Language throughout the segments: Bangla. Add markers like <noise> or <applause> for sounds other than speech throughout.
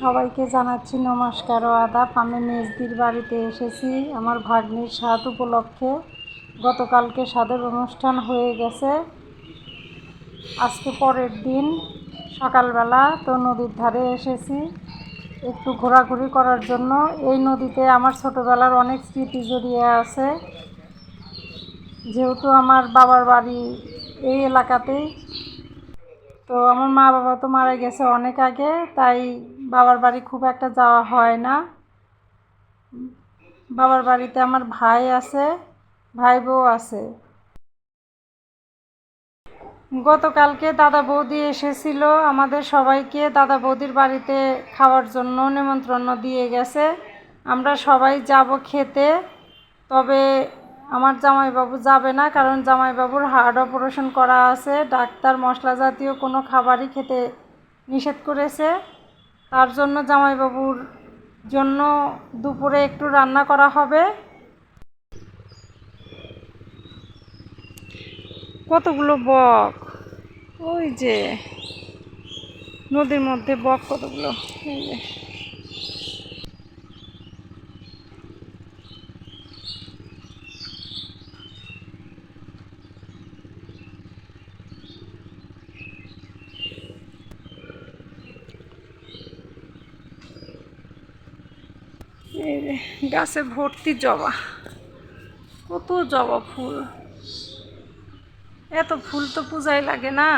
সবাইকে জানাচ্ছি নমস্কার ও আদাব। আমি মেজদির বাড়িতে এসেছি। আমার ভাগ্নির স্বাদ উপলক্ষে গতকালকে স্বাদের অনুষ্ঠান হয়ে গেছে। আজকে পরের দিন সকালবেলা তো নদীর ধারে এসেছি একটু ঘোরাঘুরি করার জন্য। এই নদীতে আমার ছোটোবেলার অনেক স্মৃতি জড়িয়ে আছে। যেহেতু আমার বাবার বাড়ি এই এলাকাতেই তো আমার মা বাবা তো মারা গেছে অনেক আগে, তাই বাবার বাড়ি খুব একটা যাওয়া হয় না। বাবার বাড়িতে আমার ভাই আছে, ভাই বউ আছে। গতকালকে দাদা বৌদি এসেছিল, আমাদের সবাইকে দাদা বৌদির বাড়িতে খাওয়ার জন্য নিমন্ত্রণ দিয়ে গেছে। আমরা সবাই যাব খেতে, তবে আমার জামাইবাবু যাবে না, কারণ জামাইবাবুর হার্ট অপারেশন করা আছে। ডাক্তার মশলা জাতীয় কোনো খাবারই খেতে নিষেধ করেছে। তার জন্য জামাইবাবুর জন্য দুপুরে একটু রান্না করা হবে। কতগুলো বক? ওই যে, নদীর মধ্যে বক কতগুলো? এই যে। গাছে ভর্তি জবা। কত জবা ফুল। এত ফুল তো পূজায় লাগে না।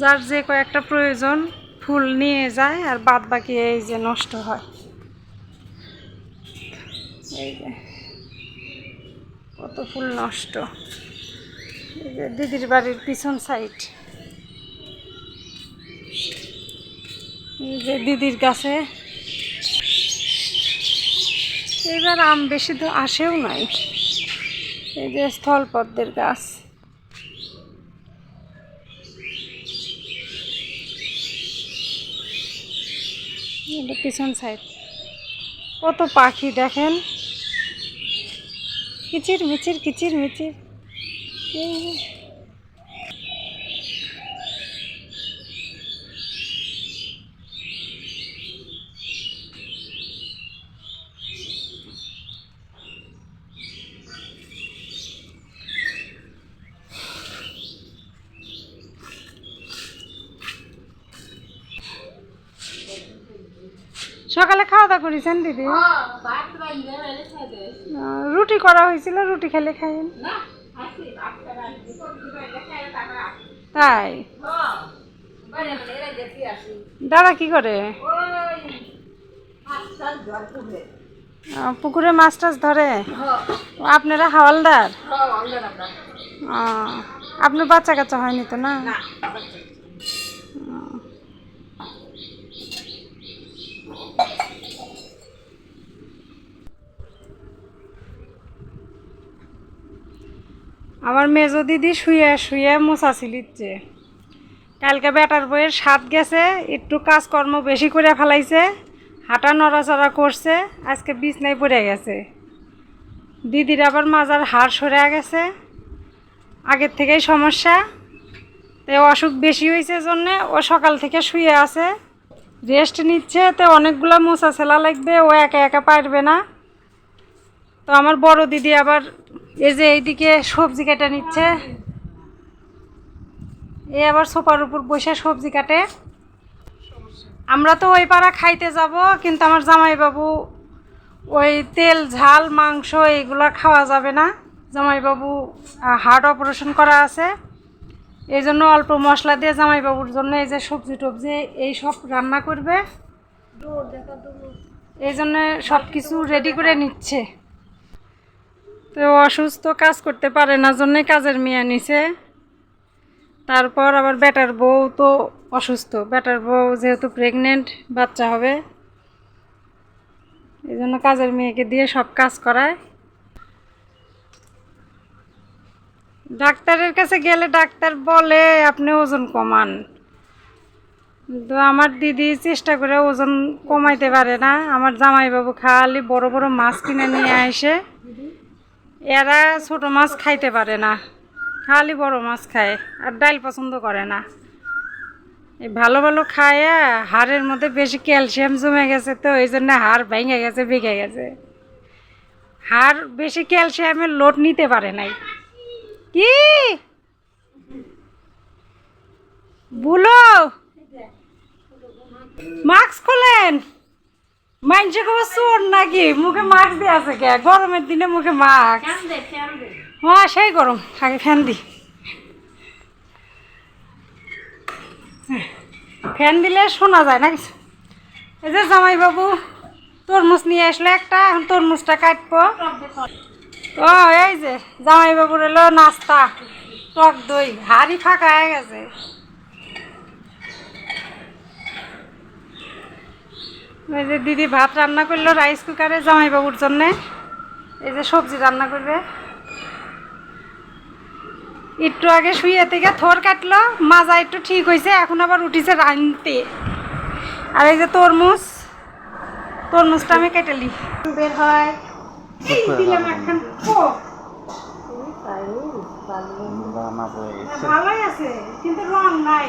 যার যে কয়েকটা প্রয়োজন, ফুল নিয়ে যায় আর বাদ বাকি এই যে নষ্ট হয়। এই যে কত ফুল নষ্ট। এই যে দিদির বাড়ির পিছন সাইড এই যে দিদির গাছে এবার আম বেশি তো আসেও নাই। এই যে স্থলপদ্মের গাছ। পিছন সাইড কত পাখি দেখেন। কিচির মিচির কিচির মিচির সকালে খাওয়া দাওয়া করেছেন দিদি? রুটি করা হয়েছিল রুটি খেলে খাইন তাই? দাদা কি করে? পুকুরে। মাছ টাছ ধরে? আপনারা হাওয়ালদার? আপনার বাচ্চা কাচ্চা হয়নি তো না? আমার মেজো দিদি শুয়ে শুয়ে মোছা ছিলিচ্ছে কালকে বেটার বইয়ের স্বাদ গেছে, একটু কাজকর্ম বেশি করে ফেলাইছে, হাঁটা নড়াচড়া করছে, আজকে বিছনায় পড়ে গেছে। দিদির আবার মাজার হাড় সরে গেছে। আগের থেকেই সমস্যা। তো অসুখ বেশি হয়েছে জন্যে ও সকাল থেকে শুয়ে আছে। রেস্ট নিচ্ছে, তো অনেকগুলো মোছা ছেলা লাগবে, ও একা একা পারবে না। তো আমার বড় দিদি আবার এই যে এইদিকে সবজি কেটে নিচ্ছে। এ আবার সোফার উপর বসে সবজি কাটে। আমরা তো ওই পাড়া খাইতে যাব, কিন্তু আমার জামাইবাবু ওই তেল, ঝাল, মাংস এগুলো খাওয়া যাবে না। জামাইবাবু হার্ট অপারেশন করা আছে। এই জন্য অল্প মশলা দিয়ে জামাইবাবুর জন্য এই যে সবজি টবজি, এই সব রান্না করবে। এই জন্য সব কিছু রেডি করে নিচ্ছে। তো অসুস্থ কাজ করতে পারে না জন্যে কাজের মেয়ে নিছে। তারপর আবার বেটার বউ তো অসুস্থ, বেটার বউ যেহেতু প্রেগনেন্ট বাচ্চা হবে। এই জন্য কাজের মেয়েকে দিয়ে সব কাজ করায়। ডাক্তারের কাছে গেলে ডাক্তার বলে, আপনি ওজন কমান। তো আমার দিদি চেষ্টা করে ওজন কমাইতে পারে না। আমার জামাইবাবু খালি বড় বড় মাছ কিনে নিয়ে আসে। এরা ছোট মাছ খাইতে পারে না, খালি বড় মাছ খায় আর ডাল পছন্দ করে না। ভালো ভালো খায়া, হাড়ের মধ্যে বেশি ক্যালসিয়াম জমে গেছে তো, এই জন্য হাড় ভেঙে গেছে বেঁকে গেছে। হাড় বেশি ক্যালসিয়ামের লোড নিতে পারে নাই। কি? বলো মাস্ক খোলেন? মাইনসে কবে চোর নাকি? মুখে মাস্ক দিয়ে আছে কে? গরমের দিনে মুখে মাস্ক হ্যাঁ সেই গরম। আগে ফ্যান দি। ফ্যান দিলে শোনা যায় না কিছু। এই যে জামাইবাবু তরমুজ নিয়ে আসলে একটা এখন তরমুজটা কাটবো। ও এই যে জামাইবাবুর এলো নাস্তা। টক দই হাড়ি ফাঁকা হয়ে গেছে। এই যে দিদি ভাত রান্না করল রাইস কুকারে জামাইবাবুর জন্যে। এই যে সবজি রান্না করবে। একটু আগে শুয়ে থেকে থর কাটলো মাজা একটু ঠিক হয়েছে এখন আবার উঠিছে রানতে আর এই যে তরমুজ তরমুজটা আমি কেটেলি বের হয়। দিলাম গেছে ভালোই আছে কিন্তু রং নাই।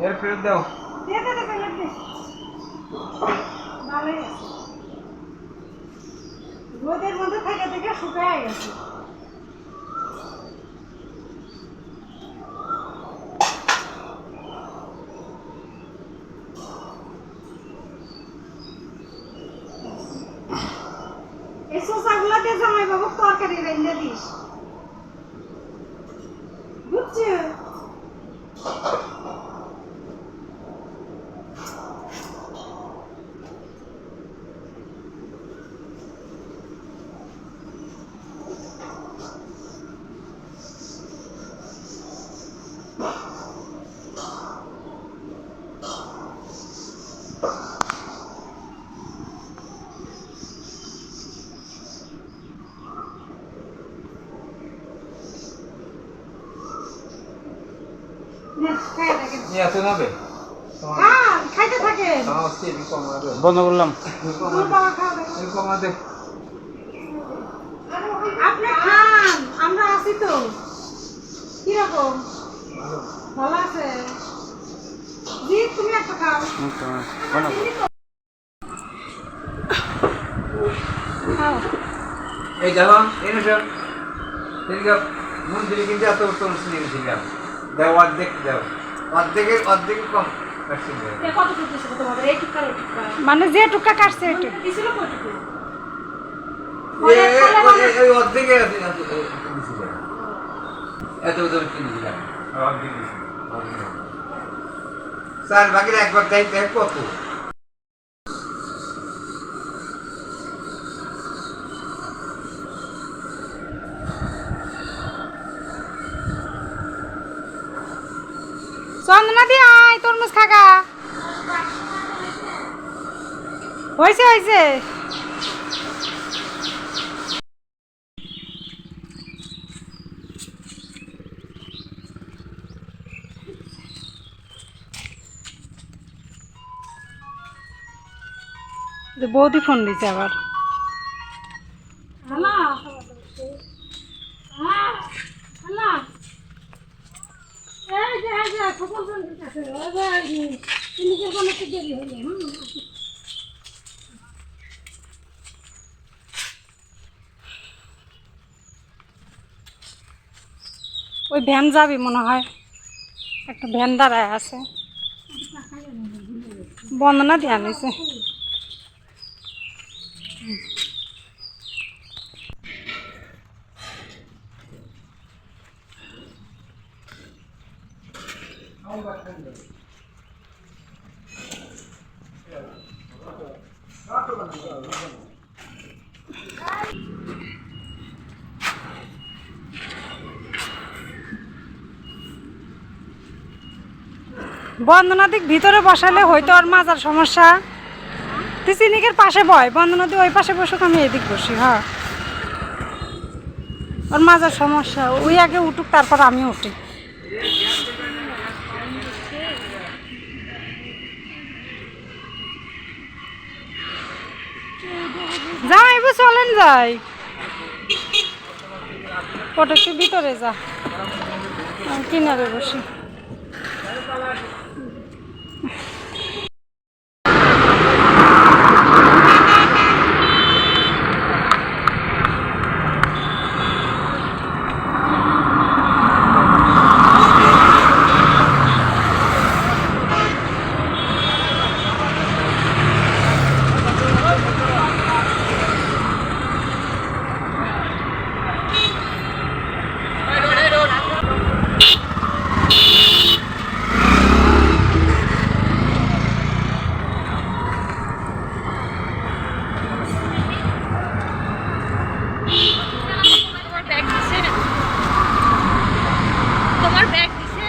এর ফেরত দাও। রোদের মধ্যে থেকে থেকে শুকায় গেছে এই শসাগুলো দিয়ে জামাই বাবু তরকারি রেঁধে দিস বুঝছ নে, হবে হ্যাঁ, হবে বন্ধ করলাম। আমরা আছি তো। কীরকম? ভালো। আছে? জি তুমি একটা খাও। হুম, তো বানাবো এই দেখো সব মন্দিরে কিন্তু এত উত্তম নিয়ে গেছিলাম দাও অর্ধেক দাও অর্ধেকের কম মানে যে টুকা কাটছে একটু অর্ধেকে। এত উত্তম কিনেছিলাম দেখ দেখ কত। তরমুজ খাগা। হয়েছে হয়েছে বৌদি ফোন দিছে আবার হ্যালো হ্যাঁ হ্যালো এই যে এই যে খবর ফোন দিতেছে ওই ভ্যান যাবি মনে হয়। একটা ভ্যান দাঁড়ায় আছে। বন্দনা ধ্যান হয়েছে? বন্দনাদিক ভিতরে বসালে হয়তো আর মাজার সমস্যা। তিসিনিকের চিনিকের পাশে বয়, বন্দনাদি ওই পাশে বসুক, আমি এদিক বসি হ্যাঁ। ওর মাজার সমস্যা, ওই আগে উঠুক, তারপর আমি উঠি। যাই এবার চলেন যাই। ওটা একটু ভিতরে যা। কিনারে বসি তোমার ব্যাগ দিছে তোমার ব্যাগ দিছে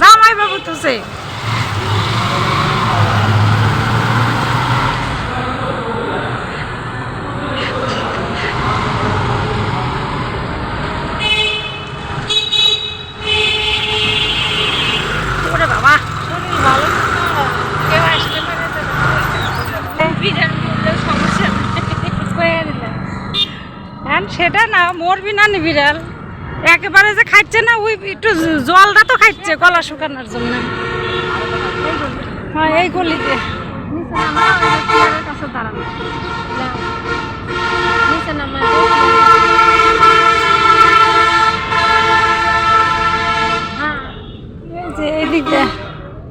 জামাই বাবু তো সে ওরে বাবা শরীর ভালো না। কেউ আসতে পারে তো বিরাট বললেও সমস্যা নেই কয়ে দিলে হ্যাঁ সেটা না মরবি না নি বিড়াল একেবারে যে খাচ্ছে না ওই একটু জলটা তো খাচ্ছে গলা শুকানোর জন্য। হ্যাঁ এই গলিতে।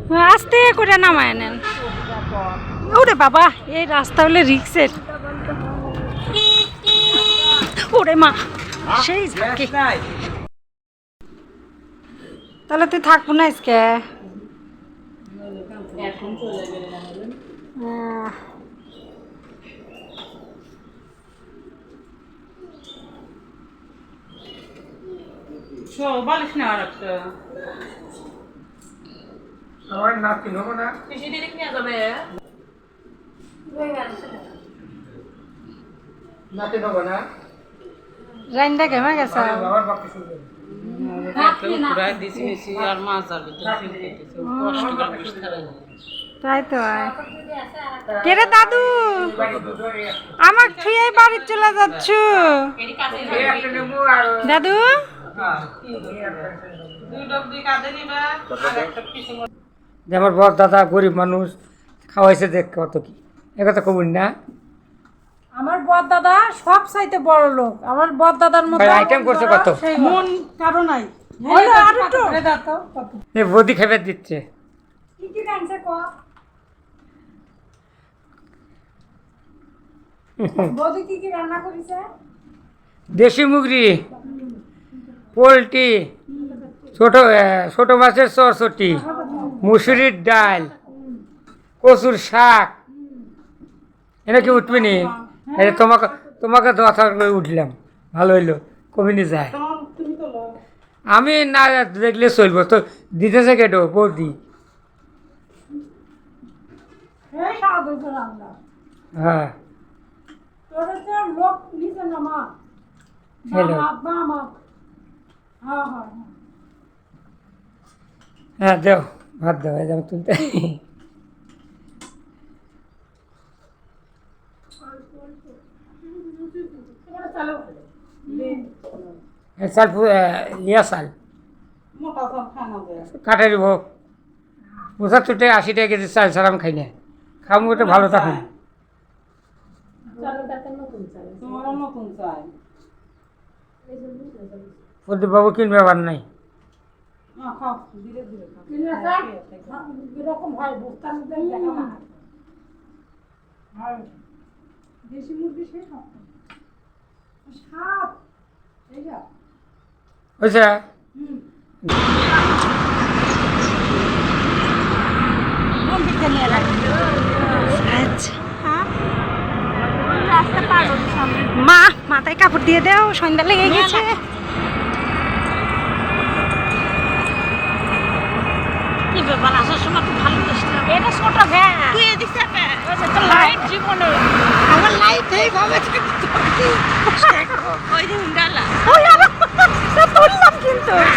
হ্যাঁ, আস্তে করে নামায় নেন। ওরে বাবা এই রাস্তা হলে রিক্সের ওরে মা। সেই ঝাঁকি। তাহলে তুই থাকব না আজকে। বালিশ নেওয়ার একটা। আমার নাক কি না। যাবে। নাকি নেব না। রাইন্দা কেমন গেছে তাই তো কে রে দাদু? আমার থুয়ে বাড়ি চলে যাচ্ছ। দাদু? আমার বর দাদা গরিব মানুষ খাওয়াইছে দেখ কত কি। একথা কবুন না? আমার বদ দাদা সব চাইতে বড় লোক। আমার বদ দাদার মতো item করছে কত? মন কারও নাই। এ বদি খেবে দিচ্ছে। কি কি ক? বদি কি কি রান্না করেছে? দেশি মুগরি পোলট্রি ছোট এ, ছোট মাছের চরচটি মুসুরির ডাল কচুর শাক। এটা কি উঠবে নি? এটা তোমাকে তোমাকে দশা করে উঠলাম। ভালো হইল কমিনি যায়। আমি না দেখলে চলবো তো দিতেছে কেটো বৌদি? এই হ্যাঁ। হ্যাঁ হ্যাঁ হ্যাঁ। হ্যাঁ দেও ভাত দেও এই যেমন তুলতে খানা দেয় কাটারি ভোগ পঁচাত্তর টাকা আশি টাকা কেজি চাল ছাড়া খাই না খাম ওটা ভালো থাকুন। প্রদীপ বাবু কিনবে আবার নাই? এরকম হয় বস্তার মধ্যে দেশি মুরগি সেই সাত। আচ্ছা। মা মাথায় কাপড় দিয়ে দেও সন্ধ্যা লেগে গেছে। কি ব্যাপার? আসার সময় তুললাম কিন্তু <laughs> <laughs>